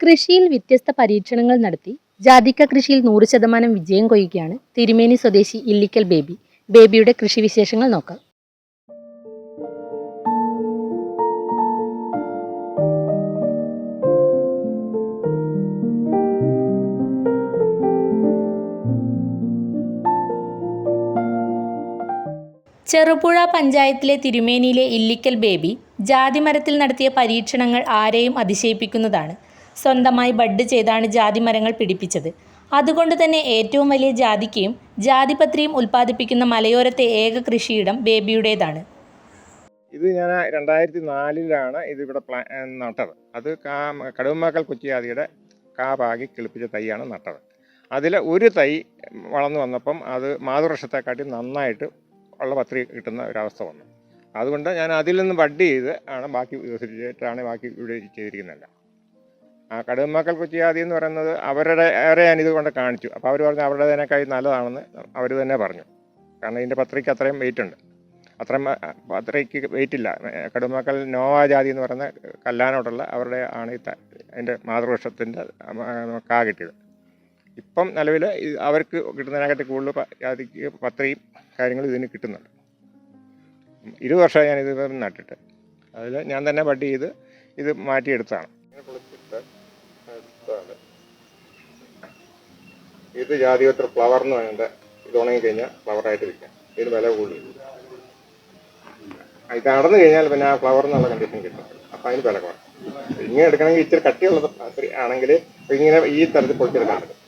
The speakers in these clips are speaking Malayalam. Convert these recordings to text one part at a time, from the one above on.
കൃഷിയിൽ വ്യത്യസ്ത പരീക്ഷണങ്ങൾ നടത്തി. ജാതിക്ക കൃഷിയിൽ നൂറ് ശതമാനം വിജയം കൊയ്യുകയാണ് തിരുമേനി സ്വദേശി ഇല്ലിക്കൽ ബേബി. ബേബിയുടെ കൃഷി വിശേഷങ്ങൾ നോക്കാം. ചെറുപുഴ പഞ്ചായത്തിലെ തിരുമേനിയിലെ ഇല്ലിക്കൽ ബേബി ജാതിമരത്തിൽ നടത്തിയ പരീക്ഷണങ്ങൾ ആരെയും അതിശയിപ്പിക്കുന്നതാണ്. സ്വന്തമായി ബഡ് ചെയ്താണ് ജാതിമരങ്ങൾ പിടിപ്പിച്ചത്. അതുകൊണ്ട് തന്നെ ഏറ്റവും വലിയ ജാതിക്കയും ജാതിപത്രിയും ഉൽപ്പാദിപ്പിക്കുന്ന മലയോരത്തെ ഏക കൃഷിയിടം ബേബിയുടേതാണ്. ഇത് ഞാൻ രണ്ടായിരത്തി നാലിലാണ് ഇതിവിടെ പ്ലാ നട്ടത്. അത് കാ കടുവമാക്കൽ കുറ്റിയാതിയുടെ കാ പാകി കിളിപ്പിച്ച തൈയാണ് നട്ടത്. അതിൽ ഒരു തൈ വളർന്നു വന്നപ്പം അത് മാതൃവർഷത്തെക്കാട്ടി നന്നായിട്ട് ഉള്ള പത്രി കിട്ടുന്ന ഒരവസ്ഥ വന്നു. അതുകൊണ്ട് ഞാൻ അതിൽ നിന്ന് ബഡ് ചെയ്ത് ആണ് ബാക്കി വികസിപ്പിച്ചിട്ടാണ് ബാക്കി ഇവിടെ ചെയ്തിരിക്കുന്നില്ല. ആ കടുവമാക്കൽ കുറ്റിയാതി എന്ന് പറയുന്നത് അവരുടെ ഏറെ ഞാനിത് കൊണ്ട് കാണിച്ചു. അപ്പോൾ അവർ പറഞ്ഞു അവരുടെ അവരുടേതിനേക്കാൾ നല്ലതാണെന്ന് അവർ തന്നെ പറഞ്ഞു. കാരണം ഇതിന്റെ പത്രിക അത്രയും വെയിറ്റ് ഉണ്ട്. അത്രയും പത്രയ്ക്ക് വെയിറ്റ് ഇല്ല. കടുമാക്കൽ നോവാ ജാതി എന്ന് പറയുന്ന കല്ലാനോട്ടുള്ള അവരുടെ ആണ് ഈ അതിന്റെ മാതൃവൃക്ഷത്തിന്റെ കാ കിട്ടിയത്. ഇപ്പം നിലവിൽ അവർക്ക് കിട്ടുന്നതിനെക്കാട്ടി കൂടുതൽ ജാതിക്ക് പത്രയും കാര്യങ്ങളും ഇതിന് കിട്ടുന്നുണ്ട്. ഇരുപത് വർഷമായി ഞാനിത് നട്ടിട്ട്. അതിൽ ഞാൻ തന്നെ ബഡ് ചെയ്ത് ഇത് മാറ്റിയെടുത്താണ് ഇത് ജാതിപത്ര ഫ്ലവർ എന്ന് പറയുന്നത് ഇത് ഉണങ്ങി കഴിഞ്ഞാൽ ഫ്ലവറായിട്ട് വിൽക്കാം. ഇതിന് വില കൂടുതൽ. ഇത് അടന്നു കഴിഞ്ഞാൽ പിന്നെ ആ ഫ്ലവർ എന്നുള്ള കണ്ടീഷൻ കിട്ടും. അപ്പം അതിന് വില കുറയും ഇങ്ങനെ എടുക്കണമെങ്കിൽ ഇച്ചിരി കട്ടിയുള്ളത് ആണെങ്കിൽ ഇങ്ങനെ ഈ തരത്തിൽ പൊളിച്ചെടുക്കാൻ പറ്റും.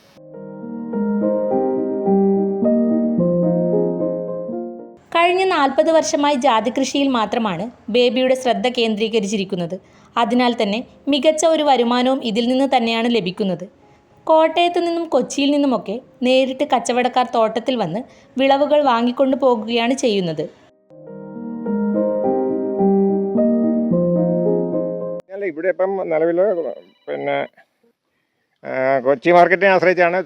കഴിഞ്ഞ നാൽപ്പത് വർഷമായി ജാതി കൃഷിയിൽ മാത്രമാണ് ബേബിയുടെ ശ്രദ്ധ കേന്ദ്രീകരിച്ചിരിക്കുന്നത്. അതിനാൽ തന്നെ മികച്ച ഒരു വരുമാനവും ഇതിൽ നിന്ന് തന്നെയാണ് ലഭിക്കുന്നത്. കോട്ടയത്തു നിന്നും കൊച്ചിയിൽ നിന്നുമൊക്കെ നേരിട്ട് കച്ചവടക്കാർ തോട്ടത്തിൽ വന്ന് വിളവുകൾ വാങ്ങിക്കൊണ്ടു പോകുകയാണ് ചെയ്യുന്നത്. ഇവിടെ ഇപ്പം നിലവിൽ പിന്നെ കൊച്ചി മാർക്കറ്റിനെ ആശ്രയിച്ചാണ്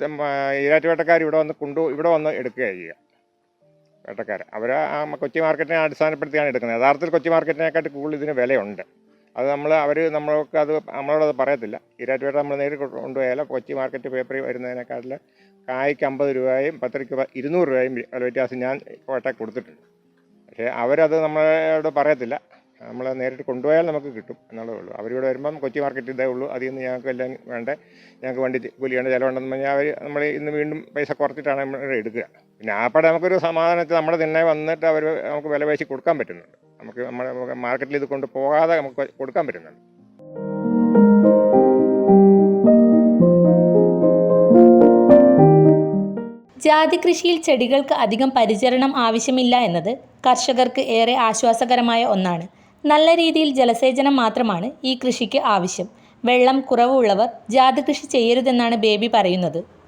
ഈരാറ്റുവേട്ടക്കാർ ഇവിടെ വന്ന് കൊണ്ടു ഇവിടെ വന്ന് എടുക്കുകയാണ് ചെയ്യുക. വേട്ടക്കാർ അവർ ആ കൊച്ചി മാർക്കറ്റിനെ അടിസ്ഥാനപ്പെടുത്തിയാണ് എടുക്കുന്നത്. യഥാർത്ഥത്തിൽ കൊച്ചി മാർക്കറ്റിനെക്കാട്ടി കൂടുതൽ ഇതിന് വിലയുണ്ട്. അത് നമ്മൾ അവർ നമ്മൾക്ക് അത് നമ്മളോടത് പറയത്തില്ല. ഈരാറ്റുപേട്ട നമ്മൾ നേരിട്ട് കൊണ്ടുപോയാൽ കൊച്ചി മാർക്കറ്റ് പേപ്പറിൽ വരുന്നതിനെക്കാട്ടിൽ കായ്ക്ക് അമ്പത് രൂപയും പത്തരയ്ക്ക് ഇരുന്നൂറ് രൂപയും വില വ്യത്യാസം ഞാൻ കോട്ട കൊടുത്തിട്ടുണ്ട്. പക്ഷേ അവരത് നമ്മളോട് പറയത്തില്ല. നമ്മൾ നേരിട്ട് കൊണ്ടുപോയാൽ നമുക്ക് കിട്ടും എന്നുള്ളതേ ഉള്ളൂ. അവരിവിടെ വരുമ്പം കൊച്ചി മാർക്കറ്റ് ഇതേ ഉള്ളൂ. അതിൽ നിന്ന് ഞങ്ങൾക്ക് എല്ലാം വേണ്ടേ? ഞങ്ങൾക്ക് വണ്ടി കൂലി വേണ്ട? ചിലവുണ്ടെന്ന് പറഞ്ഞാൽ അവർ നമ്മൾ ഇന്ന് വീണ്ടും പൈസ കുറച്ചിട്ടാണ് നമ്മൾ എടുക്കുക. പിന്നെ ആപ്പടെ നമുക്കൊരു സമാധാനത്തിൽ നമ്മുടെ തന്നെ വന്നിട്ട് അവർ നമുക്ക് വില പേശി കൊടുക്കാൻ പറ്റുന്നുണ്ട്. നമുക്ക് നമ്മുടെ മാർക്കറ്റിൽ ഇത് കൊണ്ട് പോകാതെ നമുക്ക് കൊടുക്കാൻ പറ്റുന്നുണ്ട്. ജാതി കൃഷിയിൽ ചെടികൾക്ക് അധികം പരിചരണം ആവശ്യമില്ല എന്നത് കർഷകർക്ക് ഏറെ ആശ്വാസകരമായ ഒന്നാണ്. നല്ല രീതിയിൽ ജലസേചനം മാത്രമാണ് ഈ കൃഷിക്ക് ആവശ്യം. വെള്ളം കുറവുള്ളവർ ജാതി കൃഷി ചെയ്യരുതെന്നാണ് ബേബി പറയുന്നത്.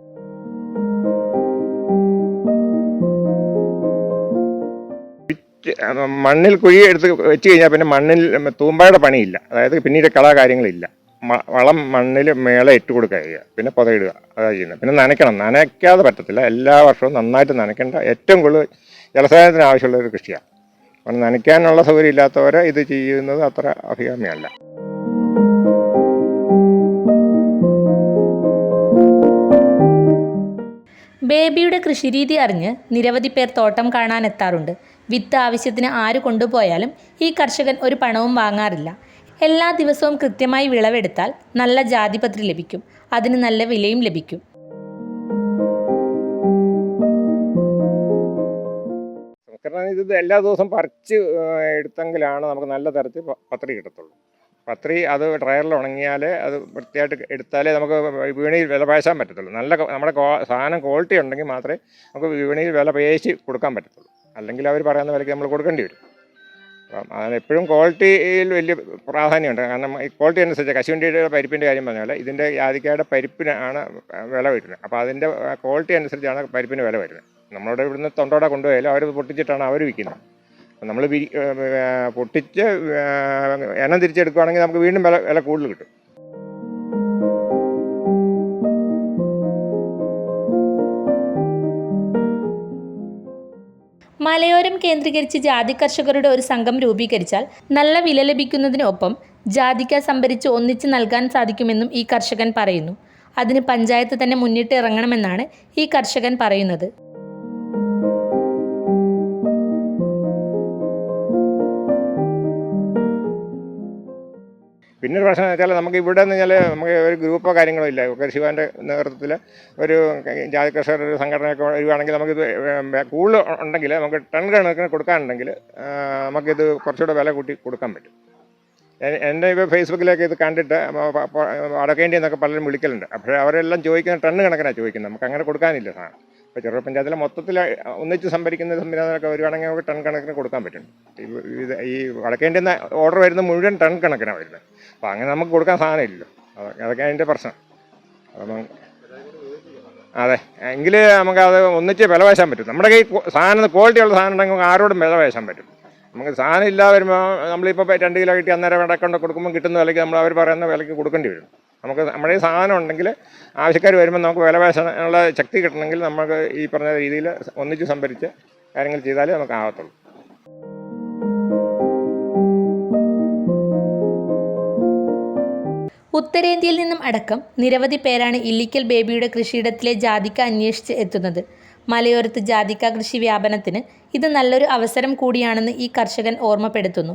മണ്ണിൽ കുഴി എടുത്ത് വെച്ച് കഴിഞ്ഞാൽ പിന്നെ മണ്ണിൽ തൂമ്പായുടെ പണിയില്ല. അതായത് പിന്നീട് കള കാര്യങ്ങളില്ല. മ- വളം മണ്ണിൽ മേളെ ഇട്ട് കൊടുക്കുക പിന്നെ പുതയിടുക അതാണ് ചെയ്യുന്നത്. പിന്നെ നനയ്ക്കണം. നനയ്ക്കാതെ പറ്റത്തില്ല. എല്ലാ വർഷവും നന്നായിട്ട് നനയ്ക്കേണ്ട ഏറ്റവും കൂടുതൽ ജലസേചനത്തിന് ആവശ്യമുള്ള ഒരു കൃഷിയാണ്. അപ്പം നനയ്ക്കാനുള്ള സൗകര്യം ഇല്ലാത്തവരെ ഇത് ചെയ്യുന്നത് അത്ര അഭികാമ്യമല്ല. ബേബിയുടെ കൃഷിരീതി അറിഞ്ഞ് നിരവധി പേർ തോട്ടം കാണാനെത്താറുണ്ട്. വിത്ത് ആവശ്യത്തിന് ആര് കൊണ്ടുപോയാലും ഈ കർഷകൻ ഒരു പണവും വാങ്ങാറില്ല. എല്ലാ ദിവസവും കൃത്യമായി വിളവെടുത്താൽ നല്ല ജാതിപത്രി ലഭിക്കും. അതിന് നല്ല വിലയും ലഭിക്കും. കാരണം ഇത് എല്ലാ ദിവസവും പറിച്ച് എടുത്തെങ്കിലാണ് നമുക്ക് നല്ല തരത്തിൽ പത്രി കിട്ടത്തുള്ളൂ. പത്രി അത് ഡ്രയറിൽ ഉണങ്ങിയാൽ അത് വൃത്തിയായിട്ട് എടുത്താലേ നമുക്ക് വിപണിയിൽ വില പേശാൻ പറ്റത്തുള്ളൂ. നല്ല നമ്മുടെ സാധനം ക്വാളിറ്റി ഉണ്ടെങ്കിൽ മാത്രമേ നമുക്ക് വിപണിയിൽ വില പേശി കൊടുക്കാൻ പറ്റത്തുള്ളൂ. അല്ലെങ്കിൽ അവർ പറയുന്ന വിലയ്ക്ക് നമ്മൾ കൊടുക്കേണ്ടി വരും. അപ്പം അതിന് എപ്പോഴും ക്വാളിറ്റിയിൽ വലിയ പ്രാധാന്യമുണ്ട്. കാരണം ഈ ക്വാളിറ്റി അനുസരിച്ച് കശുവണ്ടിയുടെ പരിപ്പിന്റെ കാര്യം പറഞ്ഞാൽ ഇതിന്റെ ജാതിക്കയുടെ പരിപ്പിനാണ് വില വരുന്നത്. അപ്പോൾ അതിന്റെ ക്വാളിറ്റി അനുസരിച്ചാണ് പരിപ്പിന് വില വരുന്നത്. നമ്മളിവിടെ ഇവിടുന്ന് തൊണ്ടോടെ കൊണ്ടുപോയാലും അവർ പൊട്ടിച്ചിട്ടാണ് അവർ വിൽക്കുന്നത്. നമ്മൾ പൊട്ടിച്ച് എണ്ണം തിരിച്ചെടുക്കുകയാണെങ്കിൽ നമുക്ക് വീണ്ടും വില വില കൂടുതൽ കിട്ടും. മലയോരം കേന്ദ്രീകരിച്ച് ജാതി കർഷകരുടെ ഒരു സംഘം രൂപീകരിച്ചാൽ നല്ല വില ലഭിക്കുന്നതിനൊപ്പം ജാതിക്ക സംഭരിച്ച് ഒന്നിച്ച് നൽകാൻ സാധിക്കുമെന്നും ഈ കർഷകൻ പറയുന്നു. അതിന് പഞ്ചായത്ത് തന്നെ മുന്നിട്ട് ഇറങ്ങണമെന്നാണ് ഈ കർഷകൻ പറയുന്നത്. പിന്നെ ഒരു പ്രശ്നം എന്ന് വെച്ചാൽ നമുക്ക് ഇവിടെ എന്ന് വെച്ചാൽ നമുക്ക് ഒരു ഗ്രൂപ്പോ കാര്യങ്ങളോ ഇല്ല. കൃഷിഭവന്റെ നേതൃത്വത്തിൽ ഒരു ജാതി കർഷകരുടെ ഒരു സംഘടനയൊക്കെ വരുവാണെങ്കിൽ നമുക്കിത് കൂടുതൽ ഉണ്ടെങ്കിൽ നമുക്ക് ടൺ കണക്കിന് കൊടുക്കാനുണ്ടെങ്കിൽ നമുക്കിത് കുറച്ചുകൂടെ വില കൂട്ടി കൊടുക്കാൻ പറ്റും. എന്റെ ഇപ്പോൾ ഫേസ്ബുക്കിലൊക്കെ ഇത് കണ്ടിട്ട് അടക്കേണ്ടി എന്നൊക്കെ പലരും വിളിക്കലുണ്ട്. അപ്പോൾ അവരെല്ലാം ചോദിക്കുന്നത് ടണ്ണ് കണക്കിനാണ് ചോദിക്കുന്നത്. നമുക്ക് അങ്ങനെ കൊടുക്കാനില്ല സാധനം. ഇപ്പോൾ ചെറുപ്പ പഞ്ചായത്തിലെ മൊത്തത്തിൽ ഒന്നിച്ച് സംഭരിക്കുന്ന സംവിധാനമൊക്കെ വരുവാണെങ്കിൽ നമുക്ക് ടൺ കണക്കിന് കൊടുക്കാൻ പറ്റും. ഈ- എന്ന ഓർഡർ വരുന്ന മുഴുവൻ ടൺ കണക്കിനാണ് വരുന്നത്. അപ്പോൾ അങ്ങനെ നമുക്ക് കൊടുക്കാൻ സാധനമില്ലല്ലോ. അതൊക്കെ അതൊക്കെ അതിന്റെ പ്രശ്നം. അപ്പം അതെ എങ്കിൽ നമുക്കത് ഒന്നിച്ച് വില വേശാൻ പറ്റും. നമ്മുടെ കയ്യിൽ സാധനം ക്വാളിറ്റി ഉള്ള സാധനം ഉണ്ടെങ്കിൽ ആരോടും വില വേശാൻ പറ്റും. നമുക്ക് സാധനം ഇല്ല വരുമ്പോൾ നമ്മളിപ്പോൾ രണ്ട് കിലോ കിട്ടി അന്നേരം വേണ്ട കൊണ്ട് കൊടുക്കുമ്പോൾ കിട്ടുന്ന വിലയ്ക്ക് നമ്മൾ അവർ പറയുന്ന വിലയ്ക്ക് കൊടുക്കേണ്ടി വരും. നമുക്ക് നമ്മുടെ സാധനം ഉണ്ടെങ്കിൽ ആവശ്യക്കാർ വരുമ്പോൾ നമുക്ക് വില പേശാനുള്ള ശക്തി കിട്ടണമെങ്കിൽ നമുക്ക് ഈ പറഞ്ഞ രീതിയിൽ ഒന്നിച്ച് സംഭരിച്ച് കാര്യങ്ങൾ ചെയ്താലേ നമുക്ക് ആകത്തുള്ളൂ. ഉത്തരേന്ത്യയിൽ നിന്നും അടക്കം നിരവധി പേരാണ് ഇല്ലിക്കൽ ബേബിയുടെ കൃഷിയിടത്തിലെ ജാതിക്ക അന്വേഷിച്ച് എത്തുന്നത്. മലയോരത്ത് ജാതിക്ക കൃഷി വ്യാപനത്തിന് ഇത് നല്ലൊരു അവസരം കൂടിയാണെന്ന് ഈ കർഷകൻ ഓർമ്മപ്പെടുത്തുന്നു.